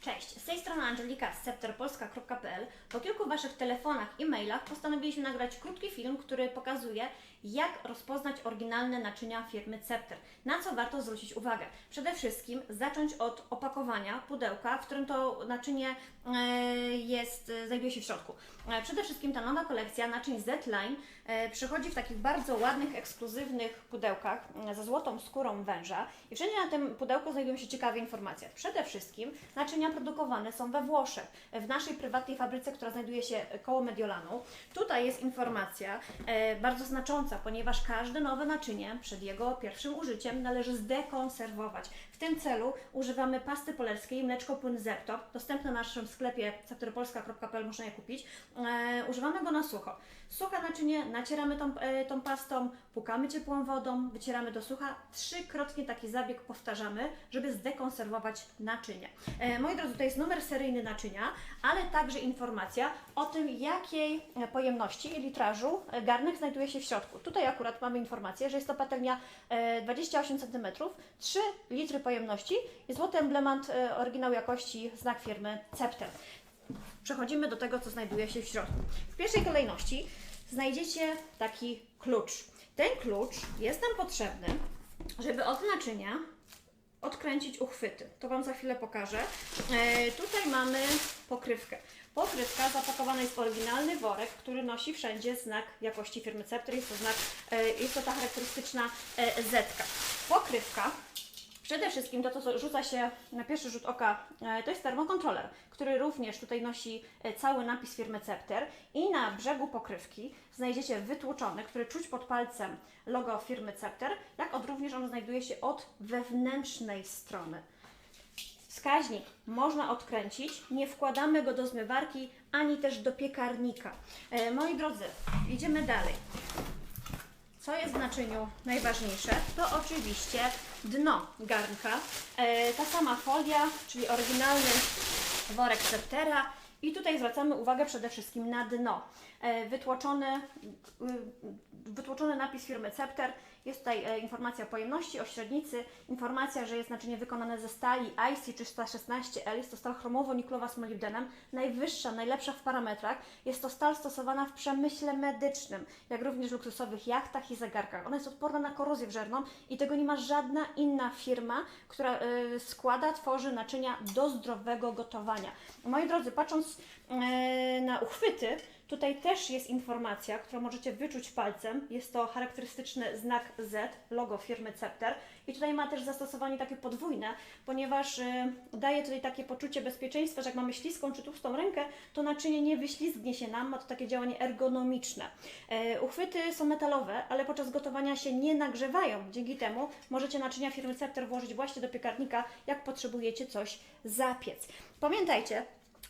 Cześć, z tej strony Angelika z scepterpolska.pl. Po kilku Waszych telefonach i mailach postanowiliśmy nagrać krótki film, który pokazuje, jak rozpoznać oryginalne naczynia firmy Scepter. Na co warto zwrócić uwagę? Przede wszystkim zacząć od opakowania pudełka, w którym to naczynie e, jest, e, znajduje się w środku. E, Przede wszystkim ta nowa kolekcja naczyń Z-Line przychodzi w takich bardzo ładnych, ekskluzywnych pudełkach ze złotą skórą węża i wszędzie na tym pudełku znajdują się ciekawe informacje. Przede wszystkim naczynia produkowane są we Włoszech, w naszej prywatnej fabryce, która znajduje się koło Mediolanu. Tutaj jest informacja bardzo znacząca, ponieważ każde nowe naczynie przed jego pierwszym użyciem należy zdekonserwować. W tym celu używamy pasty polerskiej mleczko płyn Zepto, dostępne na naszym sklepie sektorpolska.pl, można je kupić. E, używamy go na sucho. Suche naczynie, nacieramy tą, e, tą pastą, pukamy ciepłą wodą, wycieramy do sucha. Trzykrotnie taki zabieg powtarzamy, żeby zdekonserwować naczynie. E, moi drodzy, to jest numer seryjny naczynia, ale także informacja o tym, jakiej pojemności i litrażu garnek znajduje się w środku. Tutaj akurat mamy informację, że jest to patelnia e, 28 cm, 3 litry pojemności i złoty emblemat e, oryginał jakości, znak firmy Cepter. Przechodzimy do tego, co znajduje się w środku. W pierwszej kolejności znajdziecie taki klucz. Ten klucz jest nam potrzebny, żeby od naczynia odkręcić uchwyty. To Wam za chwilę pokażę. E, tutaj mamy pokrywkę. Pokrywka zapakowana jest w oryginalny worek, który nosi wszędzie znak jakości firmy Scepter. Jest to znak, e, jest to ta charakterystyczna e, zetka. Pokrywka Przede wszystkim to, co rzuca się na pierwszy rzut oka, e, to jest termokontroler, który również tutaj nosi e, cały napis firmy Scepter i na brzegu pokrywki znajdziecie wytłuczony, który czuć pod palcem logo firmy Scepter, jak od również on znajduje się od wewnętrznej strony. Wskaźnik można odkręcić, nie wkładamy go do zmywarki ani też do piekarnika. E, moi drodzy, idziemy dalej. Co jest w naczyniu najważniejsze? To oczywiście dno garnka. E, ta sama folia, czyli oryginalny worek Sceptera. I tutaj zwracamy uwagę przede wszystkim na dno. E, y, wytłoczony napis firmy Scepter. Jest tutaj e, informacja o pojemności, o średnicy, informacja, że jest naczynie wykonane ze stali IC316L. Jest to stal chromowo-niklowa z molibdenem, najwyższa, najlepsza w parametrach. Jest to stal stosowana w przemyśle medycznym, jak również luksusowych jachtach i zegarkach. Ona jest odporna na korozję wżerną i tego nie ma żadna inna firma, która e, składa, tworzy naczynia do zdrowego gotowania. Moi drodzy, patrząc e, na uchwyty, Tutaj też jest informacja, którą możecie wyczuć palcem. Jest to charakterystyczny znak Z, logo firmy Scepter. I tutaj ma też zastosowanie takie podwójne, ponieważ y, daje tutaj takie poczucie bezpieczeństwa, że jak mamy śliską czy tłustą rękę, to naczynie nie wyślizgnie się nam, ma to takie działanie ergonomiczne. E, uchwyty są metalowe, ale podczas gotowania się nie nagrzewają. Dzięki temu możecie naczynia firmy Scepter włożyć właśnie do piekarnika, jak potrzebujecie coś zapiec. Pamiętajcie,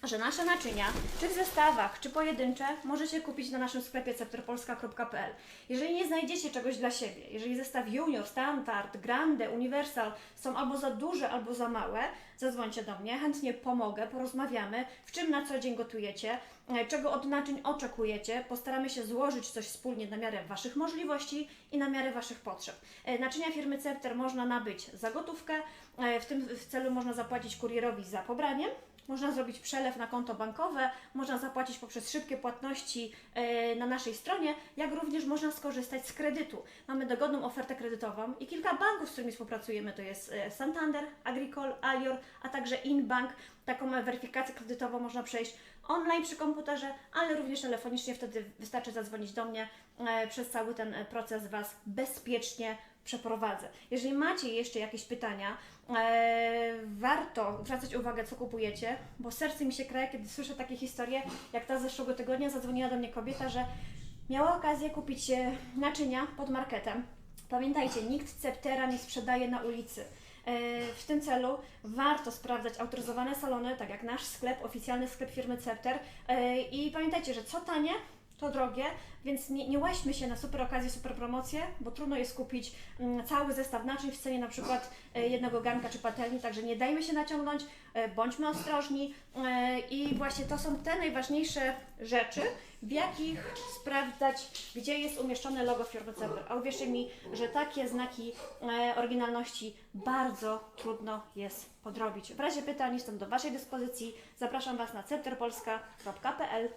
że nasze naczynia, czy w zestawach, czy pojedyncze, możecie kupić na naszym sklepie cepterpolska.pl. Jeżeli nie znajdziecie czegoś dla siebie, jeżeli zestaw Junior, Standard, Grande, Universal są albo za duże, albo za małe, zadzwońcie do mnie, chętnie pomogę, porozmawiamy, w czym na co dzień gotujecie, e, czego od naczyń oczekujecie. Postaramy się złożyć coś wspólnie na miarę Waszych możliwości i na miarę Waszych potrzeb. E, Naczynia firmy Cepter można nabyć za gotówkę, e, w tym w celu można zapłacić kurierowi za pobranie. Można zrobić przelew na konto bankowe, można zapłacić poprzez szybkie płatności e, na naszej stronie, jak również można skorzystać z kredytu. Mamy dogodną ofertę kredytową i kilka banków, z którymi współpracujemy, to jest e, Santander, Agricol, Alior, a także Inbank. Taką weryfikację kredytową można przejść online przy komputerze, ale również telefonicznie, wtedy wystarczy zadzwonić do mnie. E, Przez cały ten proces Was bezpiecznie przeprowadzę. Jeżeli macie jeszcze jakieś pytania, e, warto zwracać uwagę, co kupujecie, bo serce mi się kraje, kiedy słyszę takie historie, jak ta z zeszłego tygodnia zadzwoniła do mnie kobieta, że miała okazję kupić naczynia pod marketem. Pamiętajcie, nikt Ceptera nie sprzedaje na ulicy. E, W tym celu warto sprawdzać autoryzowane salony, tak jak nasz sklep, oficjalny sklep firmy Cepter. E, I pamiętajcie, że co tanie, to drogie, więc nie, nie łaźmy się na super okazje, super promocje, bo trudno jest kupić mm, cały zestaw naczyń w cenie na przykład e, jednego garnka czy patelni, także nie dajmy się naciągnąć, e, bądźmy ostrożni e, i właśnie to są te najważniejsze rzeczy, w jakich sprawdzać, gdzie jest umieszczone logo Cebr. A uwierzcie mi, że takie znaki oryginalności bardzo trudno jest podrobić. W razie pytań jestem do Waszej dyspozycji. Zapraszam Was na cepterpolska.pl